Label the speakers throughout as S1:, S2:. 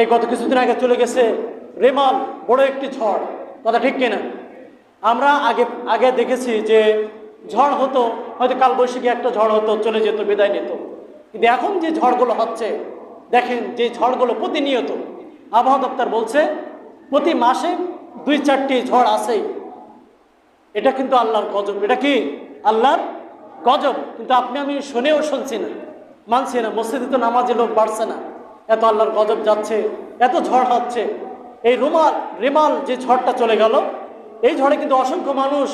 S1: এই গত কিছুদিন আগে চলে গেছে রেমাল, বড় একটি ঝড়। কথা ঠিক কিনা? আমরা আগে আগে দেখেছি যে ঝড় হতো, হয়তো কালবৈশাখী একটা ঝড় হতো, চলে যেত, বিদায় নিত। কিন্তু এখন যে ঝড়গুলো হচ্ছে, দেখেন যে ঝড়গুলো প্রতিনিয়ত, আবহাওয়া দপ্তর বলছে প্রতি মাসে দুই চারটি ঝড় আসেই এটা কিন্তু আল্লাহর গজব। এটা কি? আল্লাহর গজব। কিন্তু আপনি আমি শুনেও শুনছি না, মানছি না, মসজিদে তো নামাজে লোক বাড়ছে না। এত আল্লাহর গজব যাচ্ছে, এত ঝড় হচ্ছে এই রুমাল, রেমাল যে ঝড়টা চলে গেল, এই ঝড়ে কিন্তু অসংখ্য মানুষ,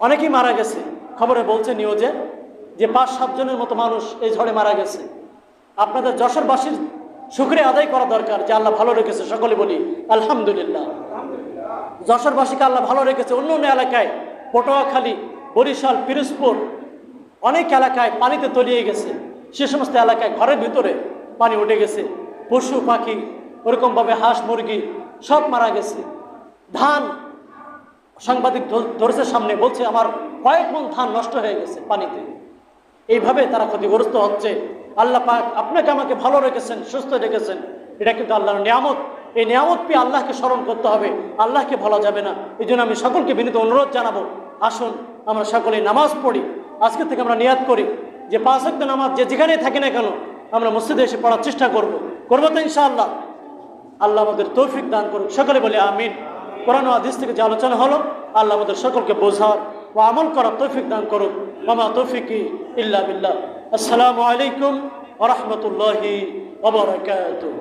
S1: অনেকেই মারা গেছে। খবরে বলছে নিউজে যে পাঁচ সাতজনের মতো মানুষ এই ঝড়ে মারা গেছে। আপনাদের যশোরবাসীর শুক্রে আদায় করা দরকার যে আল্লাহ ভালো রেখেছে, সকলে বলি, আলহামদুলিল্লাহ। যশোরবাসীকে আল্লাহ ভালো রেখেছে। অন্য অন্য এলাকায়, পটোয়াখালী, বরিশাল, পিরোজপুর, অনেক এলাকায় পানিতে তলিয়ে গেছে। সে সমস্ত এলাকায় ঘরের ভিতরে পানি উঠে গেছে, পশু, পাখি ওরকমভাবে হাঁস, মুরগি সব মারা গেছে। ধান সাংবাদিক ধর- ধরেছে সামনে, বলছে, আমার কয়েক মন ধান নষ্ট হয়ে গেছে পানিতে। এইভাবে তারা ক্ষতিগ্রস্ত হচ্ছে। আল্লাহ পাক আপনাকে আমাকে ভালো রেখেছেন, সুস্থ রেখেছেন। এটা কিন্তু আল্লাহর নিয়ামত। এই নিয়ামত পেয়ে আল্লাহকে স্মরণ করতে হবে। আল্লাহকে ভালো যাবে না। এই জন্য আমি সকলকে বিনীত অনুরোধ জানাব, আসুন, আমরা সকলে নামাজ পড়ি। আজকে থেকে আমরা নিয়াদ করি যে পাঁচ নামাজ যে যেখানেই থাকি না কেন আমরা মসজিদে এসে পড়ার চেষ্টা করব। করব তো ইনশাআল্লাহ। আল্লাহ আমাদের তৌফিক দান করুক। সকলে বলে আমিন। কোরআন আদিস থেকে যে আলোচনা হলো, আল্লাহ আমাদের সকলকে বোঝার ও আমল করার তৌফিক দান করুক। মামা তৌফিকি ইল্লা বিল্লাহ। আসসালামু আলাইকুম ওরহমতুল্লাহি ওবরাকাতুহ